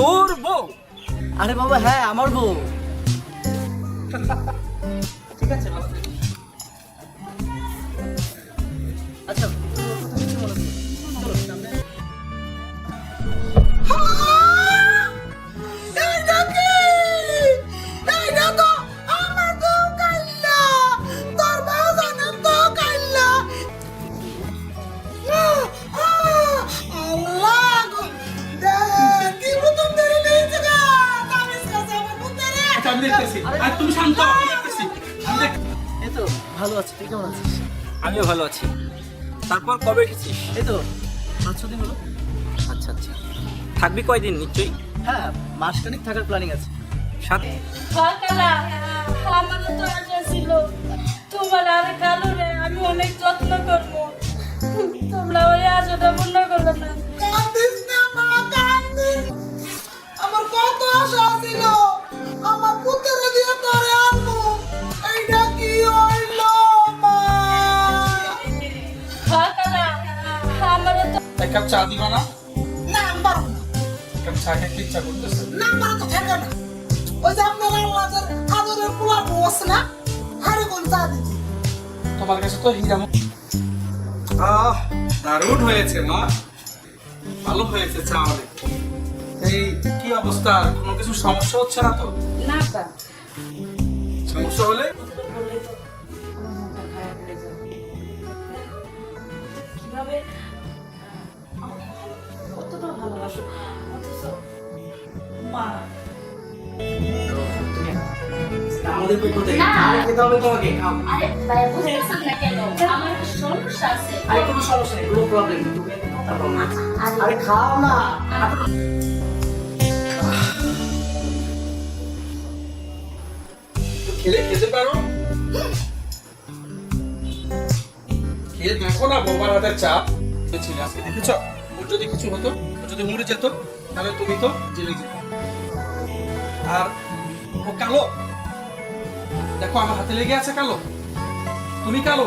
তোর বউ? আরে বাবা হ্যাঁ আমার বউ। ঠিক আছে আমি দেখতেছি। আর তুমি শান্ত আমি দেখতেছি। এই তো ভালো আছি তুই কেমন আছিস? আমিও ভালো আছি। তারপর কবে এসেছিস? এই তো পাঁচ ছ দিন হলো। আচ্ছা আচ্ছা। থাকবি কয়দিন নিশ্চয়ই? হ্যাঁ মাসখানিক থাকার প্ল্যানিং আছে। সাথে সকালা আমার তো আশা ছিল। তোমার আর কালো রে আমি অনেক যত্ন করব। তোমরা ওই আশাটা পূর্ণ করল না। এক কাপ চা দিবা না? না আমি পারব না। এক কাপ চা খেতে ইচ্ছা করতেছে? না আমার তো থাকে না। ওই যে আপনার আল্লাহের আদরের পোলা বস না হারে কোন চা দিচ্ছি তোমার কাছে তো হীরা আহ দারুণ হয়েছে মা। ভালো হয়েছে চা অনেক। এই কি অবস্থা? কোনো কিছু সমস্যা হচ্ছে না তো? না তা সমস্যা হলে? কীভাবে ভালোবাসো অথচ মা। আমাদের পক্ষ থেকে। খেতে হবে তোমাকে আরে ভাই বুঝতেছেন না কেন? আমার সমস্যা আছে। আরে কোনো সমস্যা নেই কোনো প্রবলেম তুমি একটু কথা বলো না আরে আরে খাও না। খেলে খেতে পারো? খেয়ে দেখো না বোমার হাতের চাপ। ছিল আজকে দেখেছ? ওর যদি কিছু হতো। যদি মরে যেত, তাহলে তুমি তো জেলে যেত। আর ও কালো। দেখো, আমার হাতে লেগে আছে কালো। তুমি কালো।